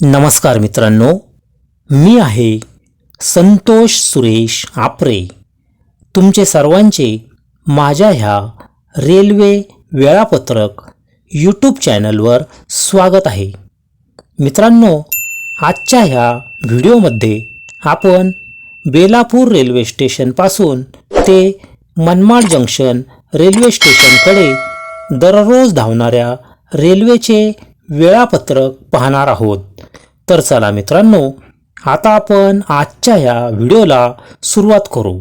नमस्कार मित्रांनो मी आहे संतोष सुरेश आपरे. तुमचे सर्वांचे माझ्या ह्या रेल्वे वेळापत्रक यूट्यूब चॅनलवर स्वागत आहे. मित्रांनो आजच्या ह्या व्हिडिओमध्ये आपण बेलापूर रेल्वे स्टेशनपासून ते मनमाड जंक्शन रेल्वे स्टेशनकडे दररोज धावणाऱ्या रेल्वेचे वेळापत्रक पाहणार आहोत. तर चला मित्रांनो आता आपण आजच्या ह्या व्हिडिओला सुरुवात करू.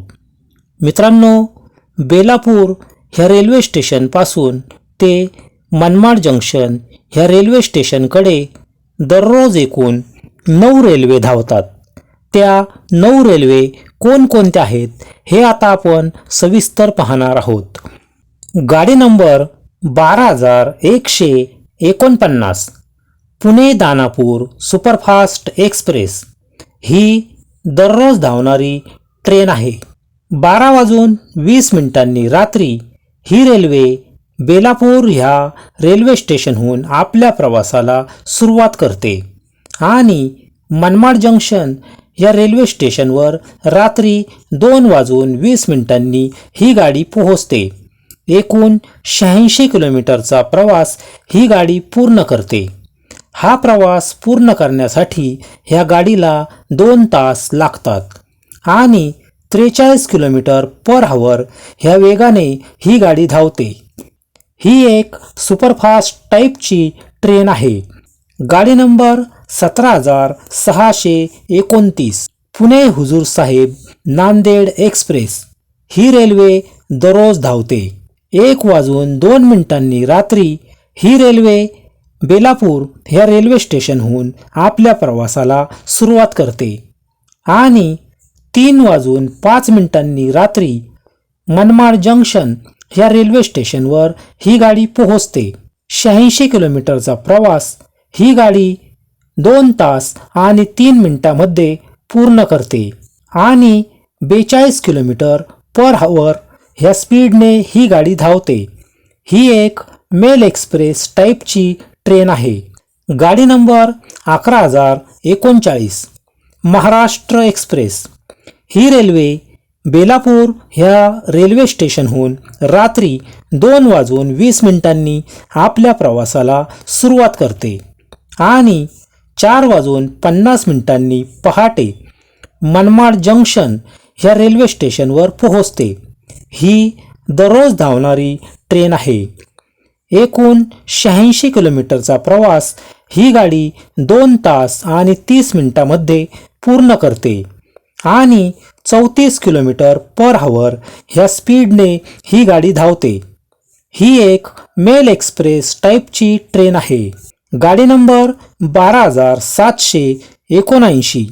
मित्रांनो बेलापूर ह्या रेल्वे स्टेशनपासून ते मनमाड जंक्शन ह्या रेल्वे स्टेशनकडे दररोज एकूण नऊ रेल्वे धावतात. त्या नऊ रेल्वे कोणकोणत्या आहेत हे आता आपण सविस्तर पाहणार आहोत. गाडी नंबर बारा हजार एकशे एकोणपन्नास. पुणे दानापूर सुपरफास्ट एक्सप्रेस ही दररोज धावणारी ट्रेन आहे. बारा वाजून वीस मिनिटांनी रात्री ही रेल्वे बेलापूर ह्या रेल्वे स्टेशनहून आपल्या प्रवासाला सुरुवात करते आणि मनमाड जंक्शन या रेल्वे स्टेशनवर रात्री दोन वाजून वीस मिनिटांनी ही गाडी पोहोचते. एकूण शहाऐंशी किलोमीटरचा प्रवास ही गाडी पूर्ण करते. हा प्रवास पूर्ण करण्यासाठी ह्या गाडीला दोन तास लागतात आणि त्रेचाळीस किलोमीटर पर हवर ह्या वेगाने ही गाडी धावते. ही एक सुपरफास्ट टाईपची ट्रेन आहे. गाडी नंबर सतरा हजार सहाशे एकोणतीस पुणे हुजूर साहेब नांदेड एक्सप्रेस. ही रेल्वे दररोज धावते. एक वाजून दोन मिनिटांनी रात्री ही रेल्वे बेलापूर ह्या रेल्वे स्टेशनहून आपल्या प्रवासाला सुरुवात करते. आणि तीन वाजून पाच मिनिटांनी रात्री मनमाड जंक्शन ह्या रेल्वे स्टेशनवर ही गाडी पोहोचते. शहाऐंशी किलोमीटरचा प्रवास ही गाडी दोन तास आणि तीन मिनिटामध्ये पूर्ण करते. आणि बेचाळीस किलोमीटर पर हवर ह्या स्पीडने ही गाडी धावते. ही एक मेल एक्सप्रेस टाईपची ट्रेन आहे. गाडी नंबर अकरा हजार एकोणचाळीस. महाराष्ट्र एक्सप्रेस. ही रेल्वे बेलापूर ह्या रेल्वे स्टेशनहून रात्री दोन वाजून वीस मिनिटांनी आपल्या प्रवासाला सुरुवात करते आणि चार वाजून पन्नास मिनिटांनी पहाटे मनमाड जंक्शन ह्या रेल्वे स्टेशनवर पोहोचते. ही दररोज धावणारी ट्रेन आहे. एकूण शहाऐंशी किलोमीटरचा प्रवास ही गाडी दोन तास आणि तीस मिनिटामध्ये पूर्ण करते. आणि चौतीस किलोमीटर पर हवर ह्या स्पीडने ही गाडी धावते. ही एक मेल एक्सप्रेस टाईपची ट्रेन आहे. गाडी नंबर बारा हजार सातशे एकोणऐंशी.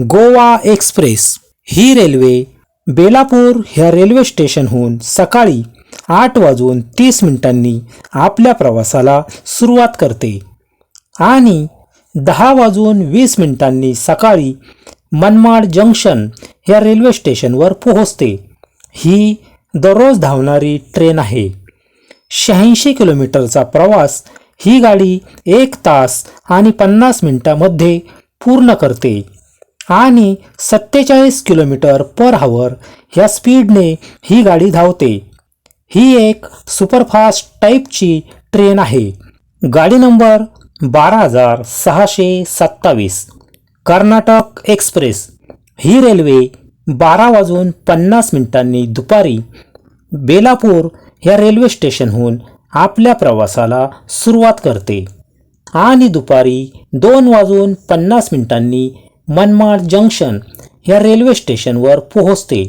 गोवा एक्सप्रेस. ही रेल्वे बेलापूर ह्या रेल्वे स्टेशनहून सकाळी आठ वाजून तीस मिनिटांनी आपल्या प्रवासाला सुरुवात करते. आणि दहा वाजून वीस मिनिटांनी सकाळी मनमाड जंक्शन या रेल्वे स्टेशनवर पोहोचते. ही दररोज धावणारी ट्रेन आहे. शहाऐंशी किलोमीटरचा प्रवास ही गाडी एक तास आणि पन्नास मिनिटामध्ये पूर्ण करते. आणि सत्तेचाळीस किलोमीटर पर हावर ह्या स्पीडने ही गाडी धावते. ही एक सुपरफास्ट टाईपची ट्रेन आहे. गाडी नंबर बारा हजार सहाशे सत्तावीस कर्नाटक एक्सप्रेस. ही रेल्वे बारा वाजून पन्नास मिनिटांनी दुपारी बेलापूर ह्या रेल्वे स्टेशनहून आपल्या प्रवासाला सुरुवात करते आणि दुपारी दोन वाजून पन्नास मिनिटांनी मनमाड जंक्शन ह्या रेल्वे स्टेशनवर पोहोचते.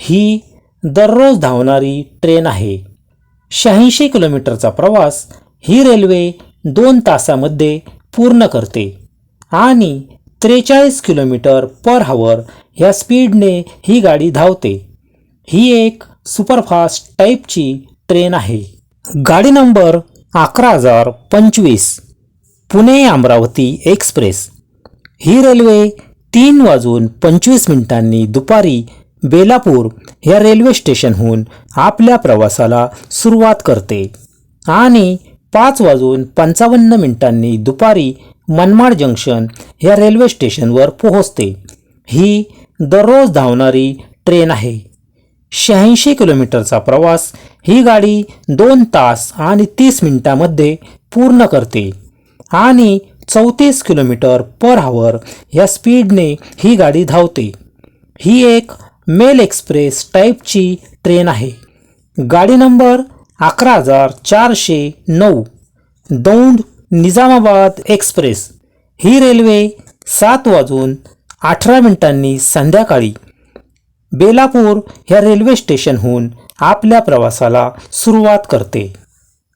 ही दररोज धावणारी ट्रेन आहे. शहाऐंशी किलोमीटरचा प्रवास ही रेल्वे दोन तासामध्ये पूर्ण करते आणि त्रेचाळीस किलोमीटर पर हावर ह्या स्पीडने ही गाडी धावते. ही एक सुपरफास्ट टाईपची ट्रेन आहे. गाडी नंबर अकरा हजार पंचवीस पुणे अमरावती एक्सप्रेस. ही रेल्वे तीन वाजून पंचवीस मिनिटांनी दुपारी बेलापूर या रेल्वे स्टेशनहून आपल्या प्रवासाला सुरुवात करते. आणि पाच वाजून पंचावन्न मिनिटांनी दुपारी मनमाड जंक्शन या रेल्वे स्टेशनवर पोहोचते. ही दररोज धावणारी ट्रेन आहे. शहाऐंशी किलोमीटरचा प्रवास ही गाडी दोन तास आणि तीस मिनिटामध्ये पूर्ण करते. आणि चौतीस किलोमीटर पर आवर या स्पीडने ही गाडी धावते. ही एक मेल एक्सप्रेस टाईपची ट्रेन आहे. गाडी नंबर अकरा हजार चारशे नऊ दौंड निजामाबाद एक्सप्रेस. ही रेल्वे सात वाजून अठरा मिनिटांनी संध्याकाळी बेलापूर ह्या रेल्वे स्टेशनहून आपल्या प्रवासाला सुरुवात करते.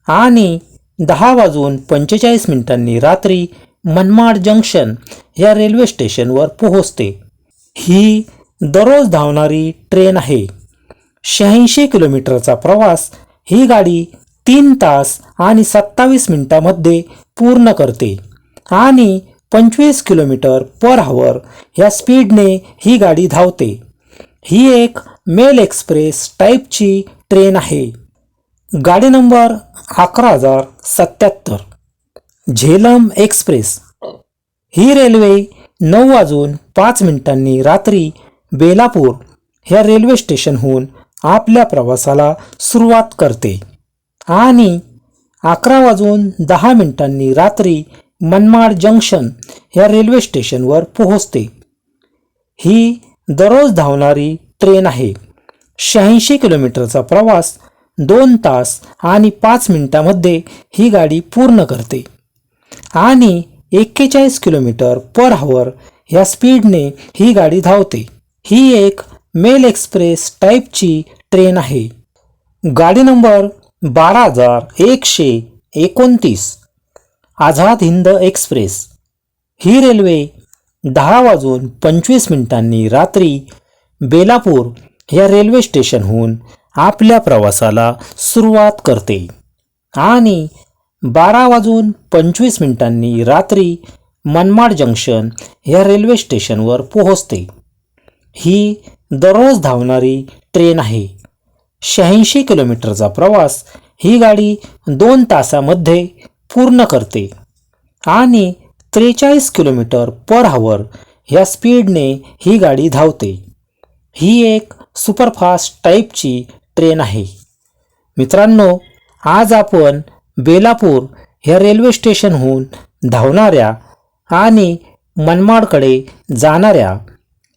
आणि दहा वाजून पंचेचाळीस मिनिटांनी रात्री मनमाड जंक्शन या रेल्वे स्टेशनवर पोहोचते. ही दररोज धावणारी ट्रेन आहे. शहाऐंशी किलोमीटरचा प्रवास ही गाडी तीन तास आणि सत्तावीस मिनिटामध्ये पूर्ण करते आणि पंचवीस किलोमीटर पर आवर या स्पीडने ही गाडी धावते. ही एक मेल एक्सप्रेस टाईपची ट्रेन आहे. गाडी नंबर अकरा हजार सत्याहत्तर. झेलम एक्सप्रेस. ही रेल्वे नऊ वाजून पाच मिनिटांनी रात्री बेलापूर ह्या रेल्वे स्टेशनहून आपल्या प्रवासाला सुरुवात करते. आणि अकरा वाजून दहा मिनिटांनी रात्री मनमाड जंक्शन ह्या रेल्वे स्टेशनवर पोहोचते. ही दररोज धावणारी ट्रेन आहे. शहाऐंशी किलोमीटरचा प्रवास दोन तास आणि पाच मिनिटामध्ये ही गाडी पूर्ण करते. आणि एक्केचाळीस किलोमीटर पर हवर ह्या स्पीडने ही गाडी धावते. ही एक मेल एक्सप्रेस टाईपची ट्रेन आहे. गाडी नंबर बारा हजार एकशे एकोणतीस आझाद हिंद एक्सप्रेस. ही रेल्वे दहा वाजून पंचवीस मिनिटांनी रात्री बेलापूर या रेल्वे स्टेशनहून आपल्या प्रवासाला सुरुवात करते आणि बारा वाजून पंचवीस मिनिटांनी रात्री मनमाड जंक्शन या रेल्वे स्टेशनवर पोहोचते. ही दररोज धावणारी ट्रेन आहे. शहाऐंशी किलोमीटरचा प्रवास ही गाडी दोन तासामध्ये पूर्ण करते आणि त्रेचाळीस किलोमीटर पर हावर ह्या स्पीडने ही गाडी धावते. ही एक सुपरफास्ट टाईपची ट्रेन आहे. मित्रांनो आज आपण बेलापूर ह्या रेल्वे स्टेशनहून धावणाऱ्या आणि मनमाडकडे जाणाऱ्या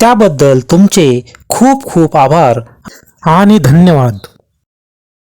त्याबद्दल तुमचे खूप खूप आभार आणि धन्यवाद.